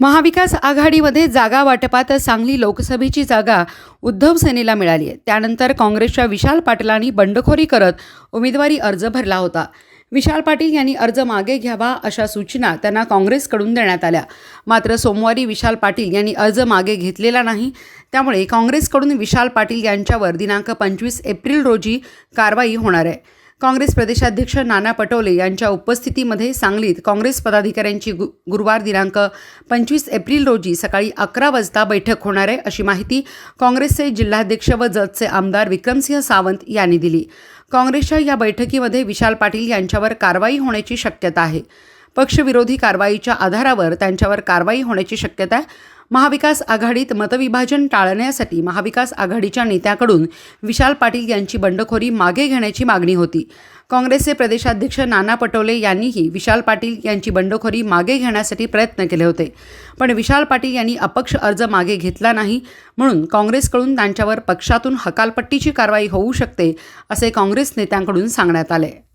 महाविकास आघाडीमध्ये जागा वाटपात सांगली लोकसभेची जागा उद्धव सेनेला मिळाली आहे. त्यानंतर काँग्रेसच्या विशाल पाटलांनी बंडखोरी करत उमेदवारी अर्ज भरला होता. विशाल पाटील यांनी अर्ज मागे घ्यावा अशा सूचना त्यांना काँग्रेसकडून देण्यात आल्या. मात्र सोमवारी विशाल पाटील यांनी अर्ज मागे घेतलेला नाही. त्यामुळे काँग्रेसकडून विशाल पाटील यांच्यावर दिनांक पंचवीस एप्रिल रोजी कारवाई होणार आहे. काँग्रेस प्रदेशाध्यक्ष नाना पटोले यांच्या उपस्थितीमध्ये सांगलीत काँग्रेस पदाधिकाऱ्यांची गु गुरुवार दिनांक पंचवीस एप्रिल रोजी सकाळी अकरा वाजता बैठक होणार आहे अशी माहिती काँग्रेसचे जिल्हाध्यक्ष व जतचे आमदार विक्रमसिंह सावंत यांनी दिली. काँग्रेसच्या या बैठकीमध्ये विशाल पाटील यांच्यावर कारवाई होण्याची शक्यता आहे. पक्षविरोधी कारवाईच्या आधारावर त्यांच्यावर कारवाई होण्याची शक्यता आहे. महाविकास आघाडीत मतविभाजन टाळण्यासाठी महाविकास आघाडीच्या नेत्याकडून विशाल पाटील यांची बंडखोरी मागे घेण्याची मागणी होती. काँग्रेसचे प्रदेशाध्यक्ष नाना पटोले यांनीही विशाल पाटील यांची बंडखोरी मागे घेण्यासाठी प्रयत्न केले होते. पण विशाल पाटील यांनी अपक्ष अर्ज मागे घेतला नाही. म्हणून काँग्रेसकडून त्यांच्यावर पक्षातून हकालपट्टीची कारवाई होऊ शकते असे काँग्रेस नेत्यांकडून सांगण्यात आले.